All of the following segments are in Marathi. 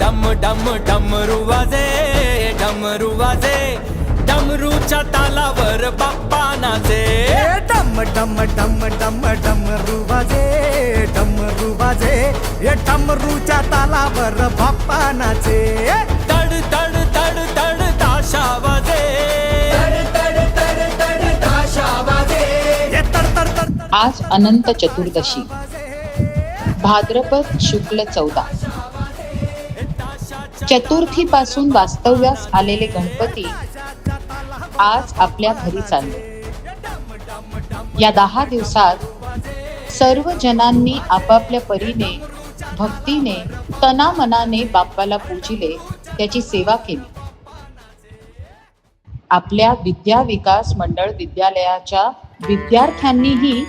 डम डम डमरू वाजे डमरू वाजे डमरूच्या तालावर बाप्पा नाचे. डम डम डम डम डमरू वाजे डमरू वाजे ए डमरूच्या तालावर बाप्पा नाचे. तड तड तड तड ताशा वाजे. आज अनंत चतुर्दशी. भाद्रपद शुक्ल चौदा. चतुर्थी पासून वास्तव्यास आलेले गणपती आज आपल्या घरी चालले. या दहा दिवसात सर्व जनांनी आपापल्या परीने भक्तीने तनामनाने बाप्पाला पूजिले त्याची सेवा केली. आपल्या विद्या विकास मंडळ विद्यालयाच्या विद्यार्थ्यांनीही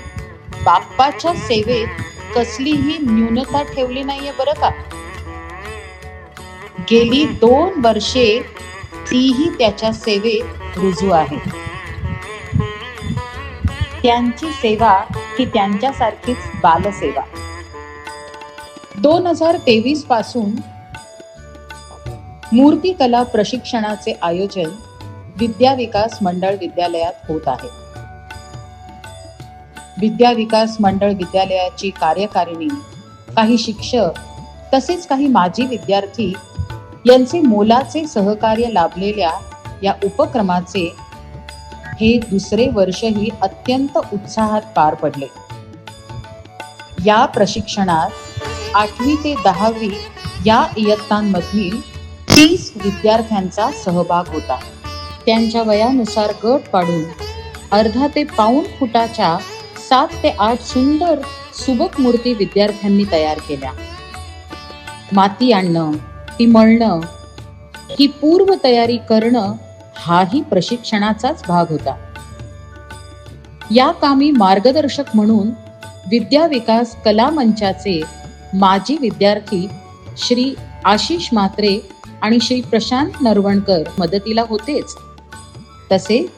बाप्पाच्या सेवेत कसलीही न्यूनता ठेवली नाहीये बरं का? गेली दोन वर्षे तीही त्याच्या सेवेत रुजू आहे. त्यांची सेवा ही त्यांच्यासारखीच बालसेवा. दोन हजार तेवीसपासून मूर्तिकला प्रशिक्षणाचे आयोजन विद्या विकास मंडळ विद्यालयात होत आहे. विद्या विकास मंडळ विद्यालयाची कार्यकारिणी काही शिक्षक तसेच काही माजी विद्यार्थी यांचे मोलाचे सहकार्य लाभलेल्या या उपक्रमाचे हे दुसरे वर्षही अत्यंत उत्साहात पार पडले. या प्रशिक्षणात आठवी ते दहावी या इयत्तांमधील तीस विद्यार्थ्यांचा सहभाग होता. त्यांच्या वयानुसार गट पाडून अर्धा ते पाऊण फुटाच्या सात ते आठ सुंदर सुबक मूर्ती विद्यार्थ्यांनी तयार केल्या. माती आणणं ती मळणं ही पूर्व तयारी करणं हाही प्रशिक्षणाचाच भाग होता. या कामी मार्गदर्शक म्हणून विद्या विकास कला मंचाचे माजी विद्यार्थी श्री आशिष म्हात्रे आणि श्री प्रशांत नरवणकर मदतीला होतेच. तसे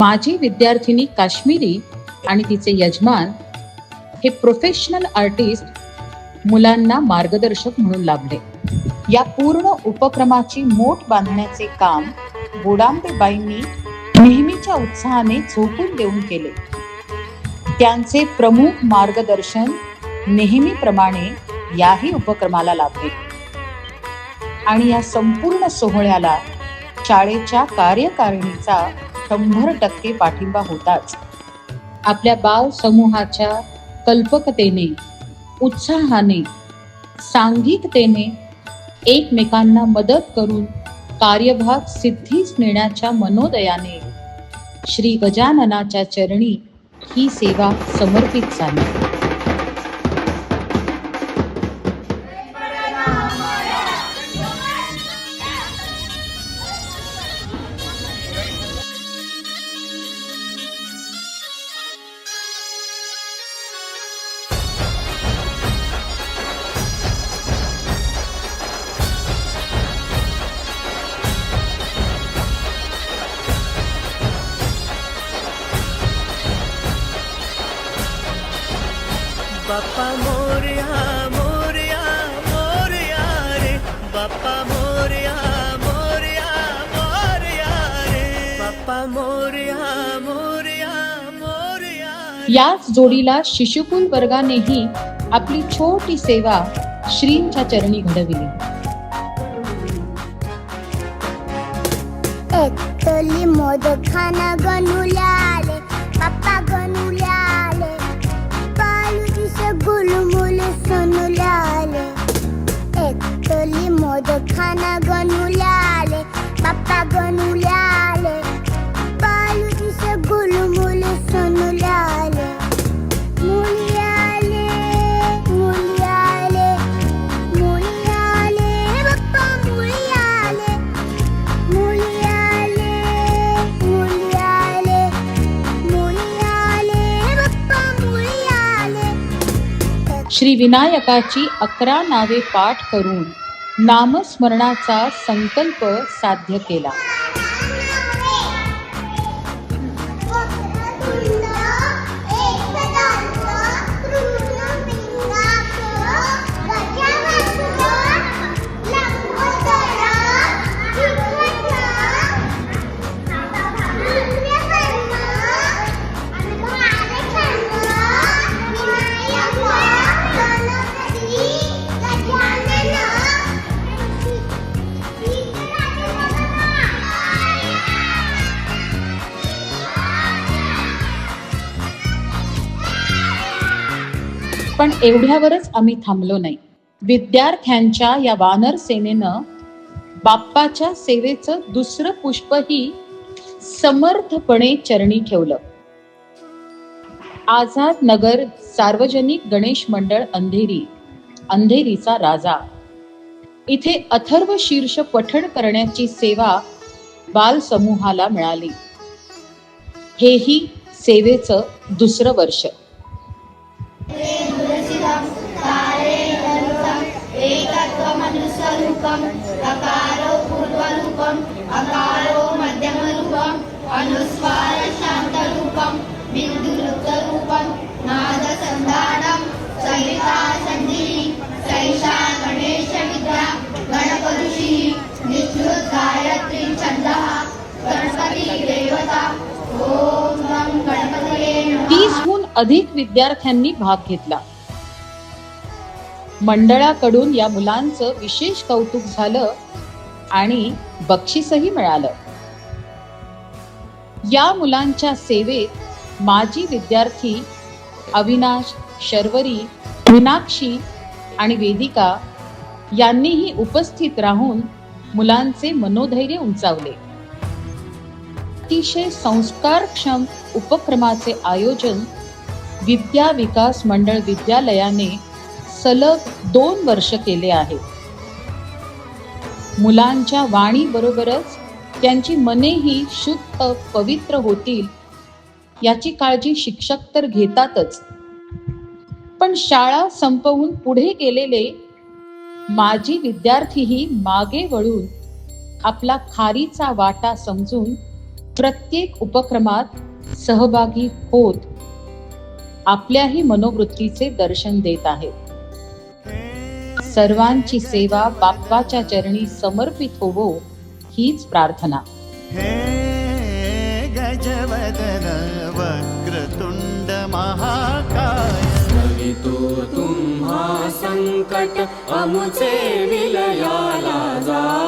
माजी विद्यार्थिनी काश्मीरी आणि तिचे यजमान हे प्रोफेशनल आर्टिस्ट मुलांना मार्गदर्शक म्हणून लाभले. या पूर्ण उपक्रमाची मोठ बांधण्याचे काम गोडांबेबाईंनी नेहमीच्या उत्साहाने झोकून देऊन केले. त्यांचे प्रमुख मार्गदर्शन नेहमीप्रमाणे याही उपक्रमाला लाभले. आणि या संपूर्ण सोहळ्याला शाळेच्या कार्यकारिणीचा शंभर टक्के पाठिंबा होताच. आपल्या बाल समूहाच्या कल्पकतेने उत्साहाने सांघिकतेने एकमेकांना मदत करून कार्यभाग सिद्धीच नेण्याच्या मनोदयाने श्री गजाननाच्या चरणी ही सेवा समर्पित झाली. बाप्पा मोरया मोरया मोरया रे. बाप्पा मोरया मोरया मोरया रे. बाप्पा मोरया मोरया मोरया याच जोडीला शिशुकुल वर्गानेही आपली छोटी सेवा श्रींच्या चरणी घडविली. एकतली मोदक खाना गणुल्या मोदक खाना आले पप्पा गणुल्या आले बालू दिसे गुलमुल सोनुल्या आले मुली आले मुली आले मुली आले पप्पा मुली आले मुली आले मुली आले मुली आले मुली आले श्री विनायकाची अकरा नावे पाठ करून. नामस्मरणाचा संकल्प साध्य केला. पण एवढ्यावरच आम्ही थांबलो नाही. विद्यार्थ्यांच्या या वानर सेनेनं बाप्पाच्या सेवेचं दुसरं पुष्पही समर्थपणे चरणी ठेवलं. आझाद नगर सार्वजनिक गणेश मंडळ अंधेरी अंधेरीचा राजा. इथे अथर्व शीर्ष पठण करण्याची सेवा बाल समूहाला मिळाली. हेही सेवेचं दुसरं वर्ष. रूपम अकारो पूर्वरूपम् अकारो मध्यमरूपम् अनुस्वार शान्तरूपम् बिन्दुरुक्तरूपम् नादसन्धानम् सहिता सन्धिः सैषा गणेशविद्या गणपऋषिः निश्रुत गायत्री छन्दः गणपती देवता। ॐ नम। गणपतये तीसहून अधिक विद्यार्थ्यांनी भाग घेतला. मंडळाकडून या मुलांचं विशेष कौतुक झालं आणि बक्षीसही मिळालं. या मुलांच्या सेवेत माजी विद्यार्थी अविनाश शर्वरी मीनाक्षी आणि वेदिका यांनीही उपस्थित राहून मुलांचे मनोधैर्य उंचावले. अतिशय संस्कारक्षम उपक्रमाचे आयोजन विद्या विकास मंडळ विद्यालयाने सलग दोन वर्ष केले आहे मुलांच्या वाणीबरोबरच त्यांची मनेही शुद्ध पवित्र होतील याची काळजी शिक्षक तर घेतातच. पण शाळा संपवून पुढे गेलेले माजी विद्यार्थीही मागे वळून आपला खारीचा वाटा समजून प्रत्येक उपक्रमात सहभागी होत आपल्याही मनोवृत्तीचे दर्शन देत आहेत. सर्वांची सेवा बाप्पाच्या चरणी समर्पित होवो हीच प्रार्थना. हे गजवदन वक्रतुंड महाकाय. तो तुम्हा संकट अमुचे विलयाला जा.